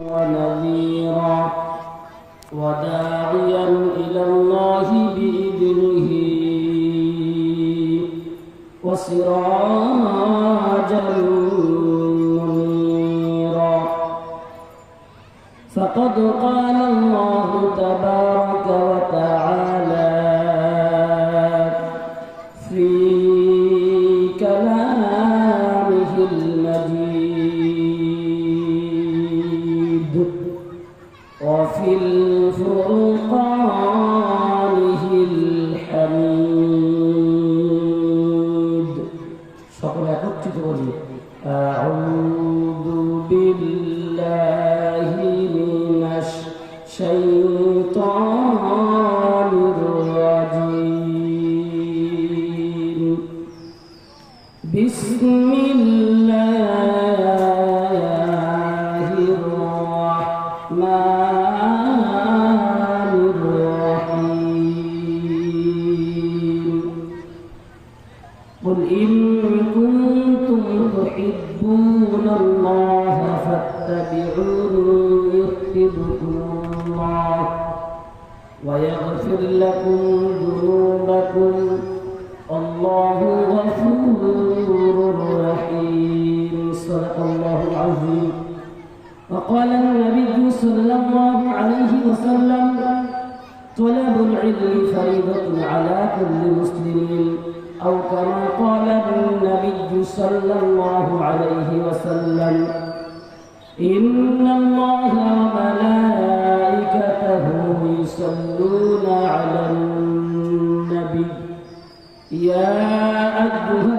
ونذيرا وداعيا إلى الله بإذنه وسراجا منيرا. فقد قال الله تبارك وتعالى الفروع وقال النبي صلى الله عليه وسلم طلب العلم فريضة على كل مسلم. أو كما قال النبي صلى الله عليه وسلم إن الله وملائكته يصلون على النبي. يا أيها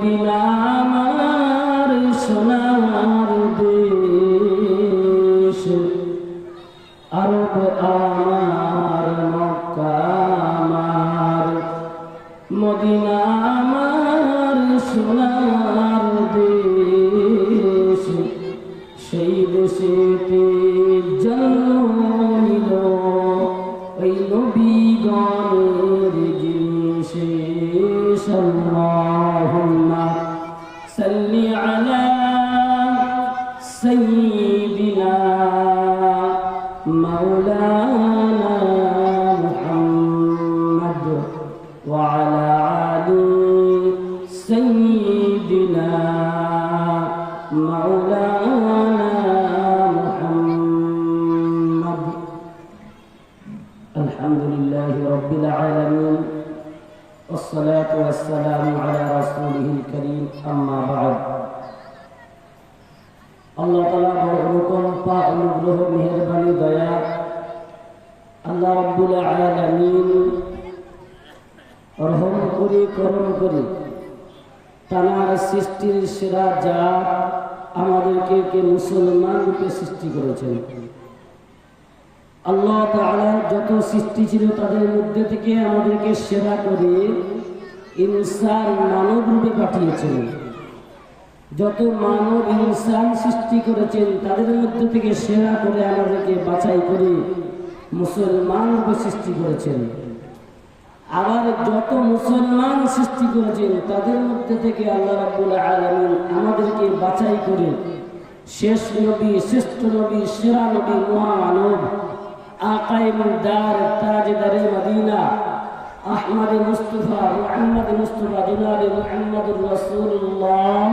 Medina আমার সোনার দেশ। আরব আমার, মক্কা আমার। মদিনা আমার, সোনার দেশ। সেই দেশেতে জন্ম ওই নবীগণের জিনিস سيدنا مولانا محمد وعلى آل سيدنا مولانا محمد. الحمد لله رب العالمين. والصلاة والسلام على رسوله الكريم. أما بعد. আল্লাহ তালা বড় অনুকম্পা অনুগ্রহ, মেহরবানি, দয়া। আল্লাহ রব্বুল আলামিন রহম করে, করম করে তানার সৃষ্টির সেরা যা আমাদেরকে কে মুসলমান রূপে সৃষ্টি করেছেন। আল্লাহ তাআলার যত সৃষ্টি ছিল তাদের মধ্যে থেকে আমাদেরকে সেরা করে ইনসান মানব রূপে পাঠিয়েছেন। যত মানব ইনসান সৃষ্টি করেছেন, তাদের মধ্যে থেকে সেরা করে আমাদেরকে বাছাই করে মুসলমান সৃষ্টি করেছেন। আবার যত মুসলমান সৃষ্টি করেছেন, তাদের মধ্যে থেকে আল্লাহ রাব্বুল আলামিন আমাদেরকে বাছাই করে শেষ নবী, শ্রেষ্ঠ নবী, সেরা নবী, মহামানব আকাই মুদার তাজদারে Medina Ahmad Mustafa, Muhammad Mustafa জনাবে মুহাম্মদুর রাসূলুল্লাহ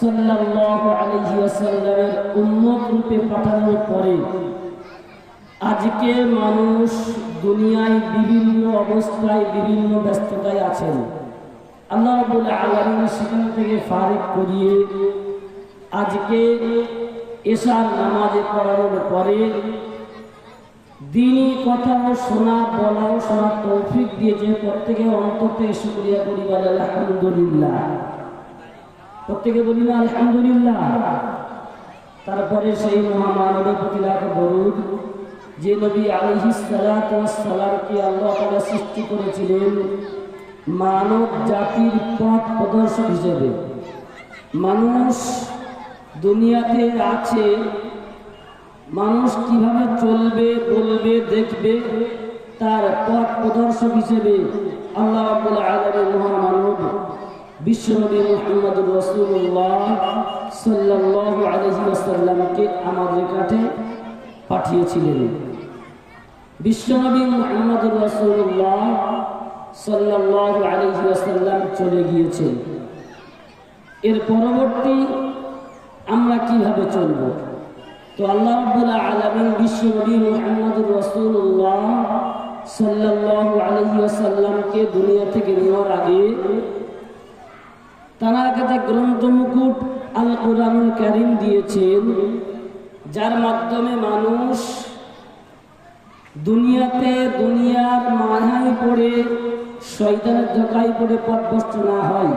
সাল্লাল্লাহু আলাইহি ওয়াসাল্লামের উম্মত রূপে পাঠানোর পরে আজকে মানুষ দুনিয়ায় বিভিন্ন অবস্থায়, বিভিন্ন ব্যস্ততায় আছেন। আল্লাহ রাব্বুল আলামিন সেখান থেকে ফারিক করিয়ে আজকে এশার নামাজে পড়ানোর পরে দিনই কথা শোনা বলা ও শোনার তৌফিক দিয়েছে প্রত্যেকে অন্তত শুক্রিয়া করি বলে আলহামদুলিল্লাহ। প্রত্যেকে বলি না, আলহামদুলিল্লাহ। তারপরে সেই মহামানবের প্রতি লাখ দরুদ যে নবী আলহিস সালামকে আল্লাহ তারা সৃষ্টি করেছিলেন মানব জাতির পথ প্রদর্শক হিসেবে। মানুষ দুনিয়াতে আছে মানুষ কীভাবে চলবে, বলবে, দেখবে, তার পথ প্রদর্শক হিসেবে আল্লাহ রাব্বুল আলামিন মহামানব বিশ্বনবী মুহাম্মদ রাসূলুল্লাহ সাল্লাল্লাহু আলাইহি ওয়াসাল্লামকে আমাদের কাছে পাঠিয়েছিলেন। বিশ্বনবী মুহাম্মদ রাসূলুল্লাহ সাল্লাল্লাহু আলাইহি ওয়াসাল্লাম চলে গিয়েছেন। এর পরবর্তী আমরা কীভাবে চলব? তো আল্লাহ রাব্বুল আলামিন বিশ্বনবী মুহাম্মদুর রাসূলুল্লাহ সাল্লাল্লাহু আলাইহি ওয়াসাল্লামকে দুনিয়া থেকে নেওয়ার আগে তার কাছে গ্রন্থ মুকুট আল কোরআনুল কারীম দিয়েছেন, যার মাধ্যমে মানুষ দুনিয়াতে দুনিয়ার মাথায় পড়ে, শয়তানের ধোকায় পড়ে পথভ্রষ্ট না হয়।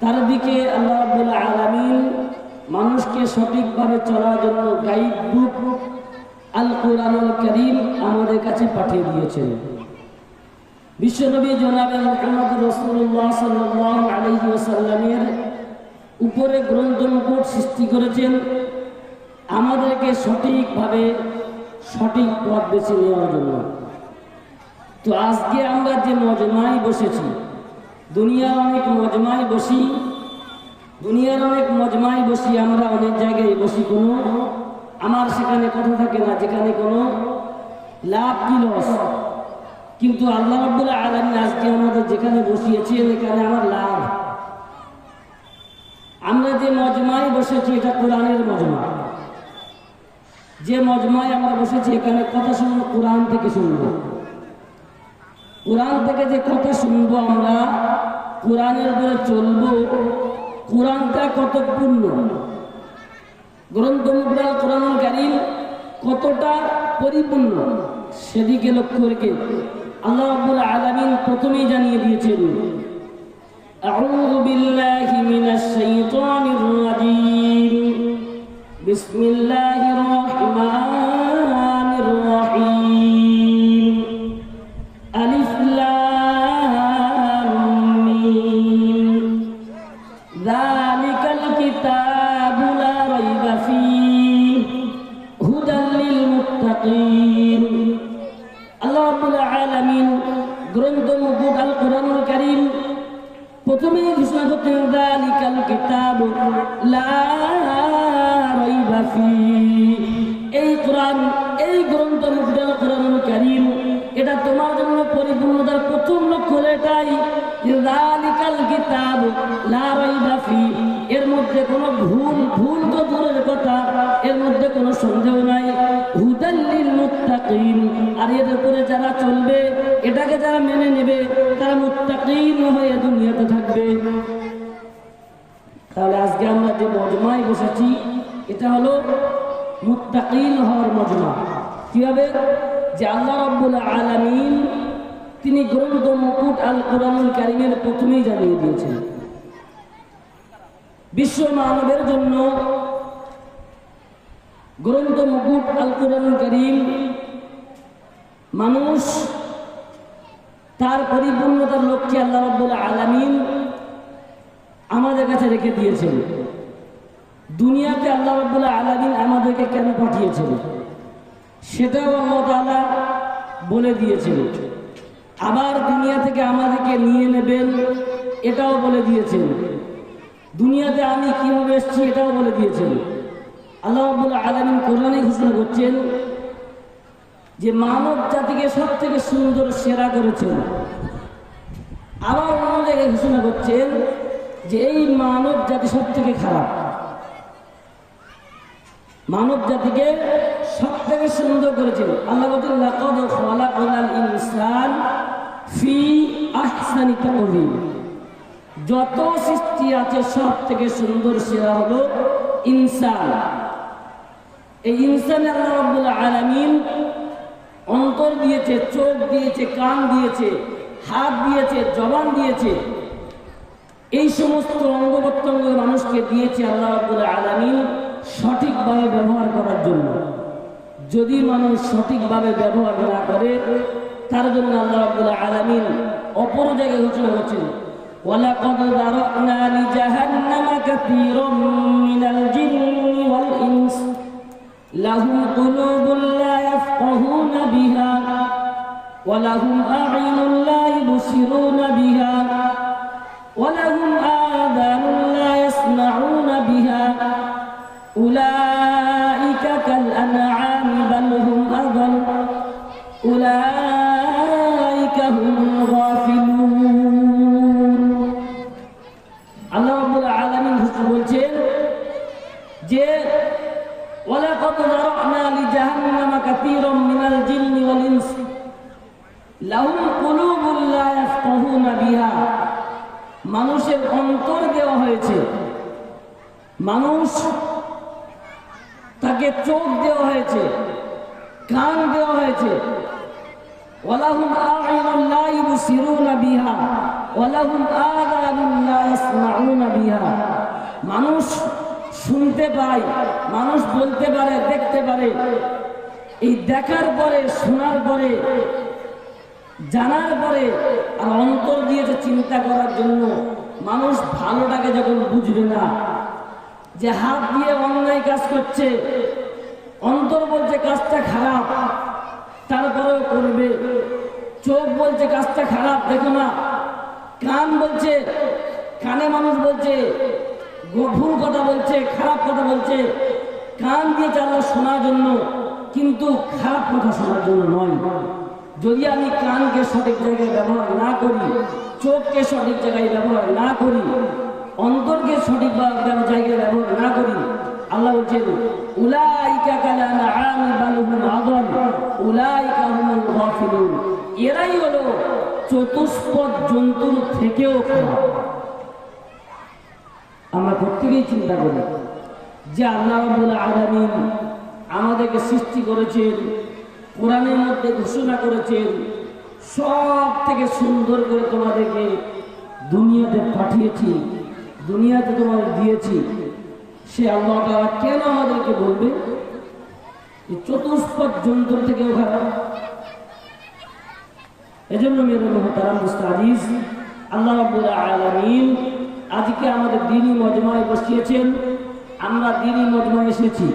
তার দিকে আল্লাহ রাব্বুল আলামিন মানুষকে সঠিকভাবে চলার জন্য গাইড বুক আল কোরআনুল করিম আমাদের কাছে পাঠিয়ে দিয়েছেন। বিশ্বনবী জনাবে মুহাম্মদ রাসূলুল্লাহ সাল্লাল্লাহু আলাইহি ওয়াসাল্লামের উপরে গ্রন্থ মুকুট সৃষ্টি করেছেন। আমাদেরকে সঠিকভাবে সঠিক পথ বেছে নেওয়ার জন্য। তো আজকে আমরা যে মজমায় বসেছি, দুনিয়ার অনেক মজমায় বসি দুনিয়ার অনেক মজমায় বসি, আমরা অনেক জায়গায় বসি কোনো। আমার সেখানে কথা থাকে না, যেখানে কোনো লাভ কি লস কিন্তু আল্লাহ রব্বুল আলমী আজকে আমাদের যেখানে বসিয়েছেন, এখানে আমার লাভ। আমরা যে মজমায় বসেছি, এটা কোরআনের মজমা। যে মজমায় আমরা বসেছি, এখানে কথা শুনব, কোরআন থেকে শুনব। কোরআন থেকে যে কথা শুনব আমরা, কোরআনের উপরে চলবো। কোরআনটা কত পূর্ণ গ্রন্থ মুদ্রাল কোরআন কারিম কতটা পরিপূর্ণ সেদিকে লক্ষ্য রেখে আল্লাহ রাব্বুল আলামিন প্রথমেই জানিয়ে দিয়েছেন أعوذ بالله من الشيطان الرجيم بسم الله الرحمن কিতাব লা রাইবা এই কোরআন, এই গ্রন্থ আল কোরআনুল কারীম, এটা তোমার জন্য পরিপূর্ণতার প্রথম লক্ষ্য এটাই, যে কিতাব লা রাইবা এর মধ্যে কোনো ভুল ভুল তো দূরের কথা, এর মধ্যে কোনো সন্দেহ নাই। হুদাল্লিল মুত্তাকিন আর এর উপরে যারা চলবে, এটাকে যারা মেনে নেবে, তারা মুত্তাকিন হয়ে দুনিয়াতে থাকবে। তাহলে আজকে আমরা যে মজমায় বসেছি, এটা হলো মুত্তাকিন হওয়ার মজমা। কীভাবে? যে আল্লাহ রাব্বুল আলামিন তিনি গ্রন্থ মুকুট আল কোরআনুল কারিমের প্রথমেই জানিয়ে দিয়েছেন। বিশ্ব মানবের জন্য গ্রন্থ মুকুট আল কোরআন করিম মানুষ তার পরিপূর্ণতার লক্ষ্যে আল্লাহ রাব্বুল আলামিন আমাদের কাছে রেখে দিয়েছেন। দুনিয়াতে আল্লাহ রাব্বুল আলাদিন আমাদেরকে কেন পাঠিয়েছেন? সেটাও আল্লাহ তাআলা বলে দিয়েছেন। আবার দুনিয়া থেকে আমাদেরকে নিয়ে নেবেন, এটাও বলে দিয়েছেন। দুনিয়াতে আমি কীভাবে এসেছি এটাও বলে দিয়েছেন। আল্লাহ আব্বুল আলমিন কোরআনে ঘোষণা করছেন যে মানব জাতিকে সব থেকে সুন্দর সেরা করেছেন। আবার অন্য জায়গায় ঘোষণা করছেন যে এই মানব জাতি সব থেকে খারাপ। মানব জাতিকে সব থেকে সুন্দর করেছেন আল্লাহ যত সৃষ্টি আছে সব থেকে সুন্দর সেরা হলো ইনসান। এই ইনসান আল্লাহ আলামিন অন্তর দিয়েছে, চোখ দিয়েছে, কান দিয়েছে, হাত দিয়েছে, জবান দিয়েছে। এই সমস্ত অঙ্গ প্রত্যঙ্গ মানুষকে দিয়েছে আল্লাহ রাব্বুল আলামিন সঠিকভাবে ব্যবহার করার জন্য যদি মানুষ সঠিকভাবে ব্যবহার না করে তার জন্য আল্লাহ রাব্বুল আলামিন অপর জায়গায় ঘোষণা করছেন ولقد ذرأنا لجهنم كثيرا من الجن والإنس لهم قلوب لا يفقهون بها ولهم أعين لا يبصرون بها ولهم آذان لا يسمعون بها. أولئك আ'ইনুন লা ইবসিরুনা বিহা ওয়ালাহুম আযানুন লা ইয়াসমাউনা বিহা। মানুষ শুনতে পায়, মানুষ বলতে পারে, দেখতে পারে। এই দেখার পরে, শোনার পরে, জানার পরে আর অন্তর দিয়েছে চিন্তা করার জন্য মানুষ ভালোটাকে যখন বুঝবে না, যে হাত দিয়ে অন্যায় কাজ করছে, অন্তর বলছে কাজটা খারাপ, তারপরেও করবে। চোখ বলছে কাজটা খারাপ, দেখো না। কান বলছে, কানে মানুষ বলছে গো- ভুল কথা বলছে, খারাপ কথা বলছে। কান দিয়ে চালা শোনার জন্য, কিন্তু খারাপ কথা শোনার জন্য নয়। যদি আমি কানকে সঠিক জায়গায় ব্যবহার না করি, চোখকে সঠিক জায়গায় ব্যবহার না করি, অন্তরকে সঠিক জায়গায় ব্যবহার না করি, আল্লাহ বলছেন, উলাইকা কালা নাআমি বাল হুম আদল উলাইকা হুমুল গাফিলুন। এরাই হলো চতুষ্পদ জন্তুর থেকেও আমরা প্রত্যেকেই চিন্তা করি যে আল্লাহ আলামিন আমাদেরকে সৃষ্টি করেছেন, কোরআনের মধ্যে ঘোষণা করেছেন সব থেকে সুন্দর করে তোমাদেরকে দুনিয়াতে পাঠিয়েছি, দুনিয়াতে তোমাদের দিয়েছি। সে আল্লাহ তাআলা কেন আমাদেরকে বলবে? যে চতুষ্পদ জন্তুর থেকেও খারাপ। এজন্য মেরে মহতারাম মুস্তাজিজ আল্লাহ রাব্বুল আলামিন আজকে আমাদের দিনই মজমায় বসিয়েছেন। আমরা দিনই মজমায় এসেছি।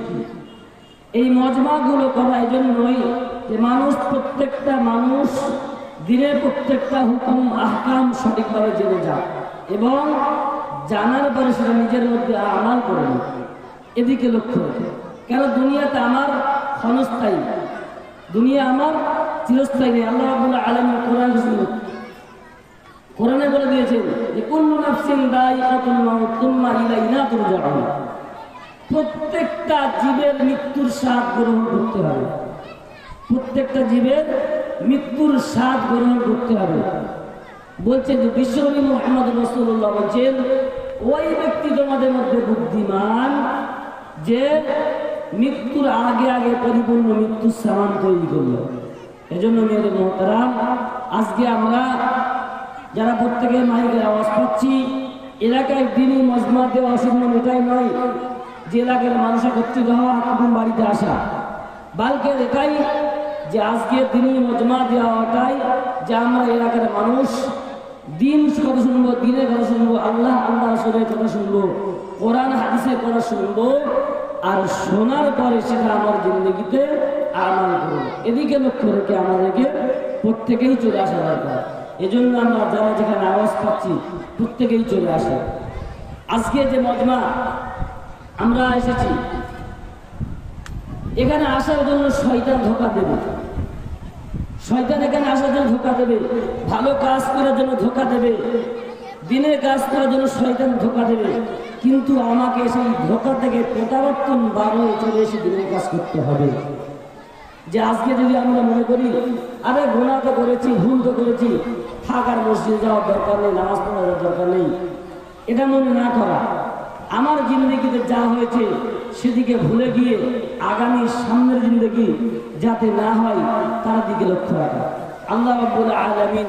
এই মজমাগুলো করা জন্যই যে মানুষ, প্রত্যেকটা মানুষ, দিনের প্রত্যেকটা হুকুম, আহকাম সঠিকভাবে জেনে যাক এবং জানার পরে সেটা নিজের মধ্যে আমাল করে। এদিকে লক্ষ্য রেখে, কেন দুনিয়াতে আমার ক্ষণস্থায়ী? দুনিয়া আমার চিরস্থায়ী। আল্লাহ রাব্বুল আলামিন কোরআন কোরআনে বলে দিয়েছেন যে, কুল্লু নাফসিন দায়িকাতুল মাউত তুম্মা ইলাইনা তুরজাউন। প্রত্যেকটা জীবের মৃত্যুর স্বাদ গ্রহণ করতে হবে। প্রত্যেকটা জীবের মৃত্যুর স্বাদ গ্রহণ করতে হবে। বলছেন যে, বিশ্বনবী মোহাম্মদ রসুল্লাহ বলছেন, ওই ব্যক্তি তোমাদের মধ্যে বুদ্ধিমান যে মৃত্যুর আগে আগে পরিপূর্ণ মৃত্যুর সামান তৈরি করল। এজন্য মেয়েদের মহতারাম, আজকে আমরা যারা প্রত্যেকের মাইকের আওয়াজ পাচ্ছি, এলাকায় দিনই মজমা দেওয়া অসম্ভব এটাই নয়, যে এলাকার মানুষ একত্রিত হওয়া কুটুম বাড়িতে আসা। বালকের এটাই যে আজকে দিনই মজমা দেওয়াটাই যে আমরা এলাকার মানুষ দিন কথা শুনব দিনের কথা শুনব, আল্লাহ আল্লাহ রসুলের কথা শুনব। কোরআন হাদিসের কথা শুনব আর শোনার পরে সেটা আমার জিন্দগিতে আমাল করব। এদিকে লক্ষ্য রেখে আমাদেরকে প্রত্যেকেই চলে আসা দরকার। এজন্য আমরা যারা যেখানে আওয়াজ পাচ্ছি, প্রত্যেকেই চলে আসে। আজকে যে মজমা, আমরা এসেছি। এখানে আসার জন্য শয়তান ধোকা দেবে। শয়তান এখানে আসার জন্য ধোকা দেবে। ভালো কাজ করার জন্য ধোকা দেবে। দিনের কাজ করার জন্য শয়তান ধোকা দেবে। কিন্তু আমাকে সেই ধোকা থেকে প্রত্যাবর্তন বার হয়ে চলে এসে দিনের কাজ করতে হবে। যে আজকে যদি আমরা মনে করি, আরে গুণা তো করেছি, ভুল তো করেছি থাক আর মসজিদে যাওয়ার দরকার নেই, নামাজ পড়ার দরকার নেই, এটা মনে না করা। আমার জিন্দগিতে যা হয়েছে, সেদিকে ভুলে গিয়ে আগামী সামনের জিন্দগি যাতে না হয়, তার দিকে লক্ষ্য রাখা। আল্লাহ রাব্বুল আলামিন